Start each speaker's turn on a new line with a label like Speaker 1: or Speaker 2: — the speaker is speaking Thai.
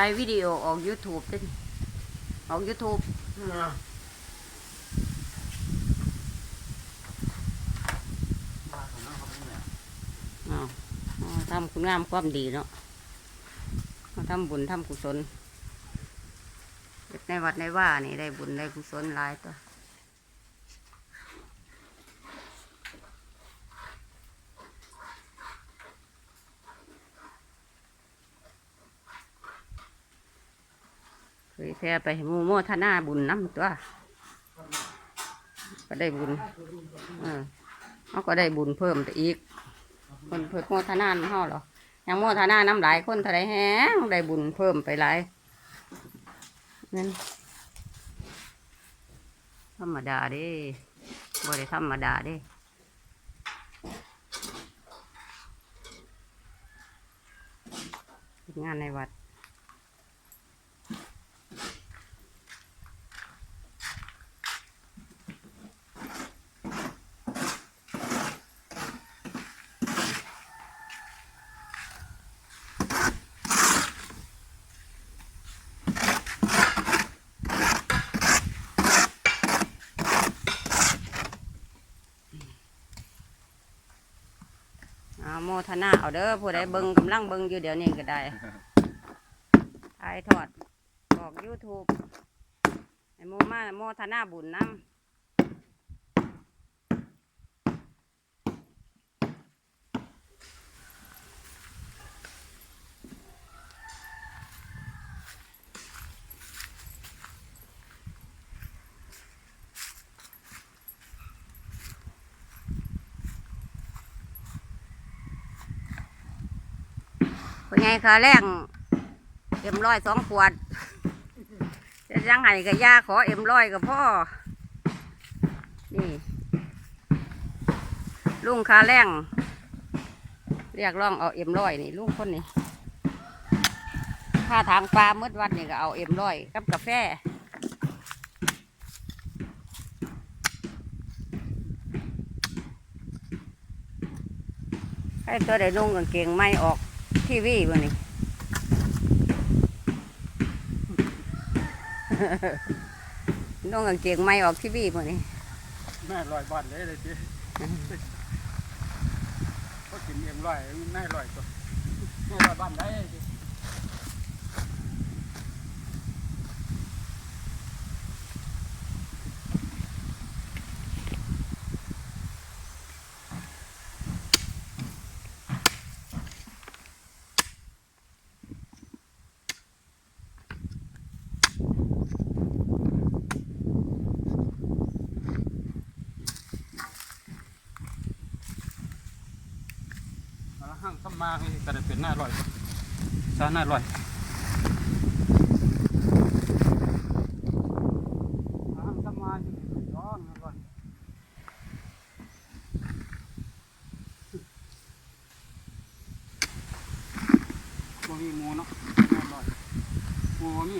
Speaker 1: ถ่ายวิดีโอออก YouTube ด้วยนี่ออก YouTube อ้าวอ๋อทำคุณงามความดีเนาะเอาทำบุญทำกุศลเฮ็ดในวัดในว่านี่ได้บุญได้กุศลหลายตัว ยแท้ไปมูโมทนาบุญน้ำตัว ก็ได้บุญเออเขาก็ได้บุญเพิ่มไปอีก คนเพิ่มโมทนานเฮาหรอยังโมทนาน้ำหลายคนเท่าไรแฮงได้บุญเพิ่มไปหลายนั่นธรรมดาเด้บ่ได้ธรรมดาเด้งานในวัด โมทนาเอาเด้อผู้ใดเบิ่งกำลังเบิ่งอยู่เดี๋ยวนี้ก็ได้ถ่ายทอดออก YouTube ให้โมมาโมทนาบุญนำ เป็นไงคะแรงเอ็มร้อยสองขวดจะยังไงกับยาขอเอ็มร้อยกับพ่อ นี่ลุงคาแรงเรียกร้องเอาเอ็มร้อยนี่ลุงคนนี้ถ้าทางปลามืดวัดนี่ก็เอาเอ็มร้อยกับกาแฟให้ตัวได้นุ่งกางเกงไม่ออก ทีวีวันนี้นุ่งกางเกงไม่ออกทีวีวันนี้
Speaker 2: แม่ลอยบ้านเลยเลยจีก็กินเอ็มลอยแม่ลอยตัวแม่ลอยบ้านได้ มาให้กระได้เป็นหน้าลอยซาหน้าลอยบ่มีหมูเนาะหน้าลอยหมูบ่มี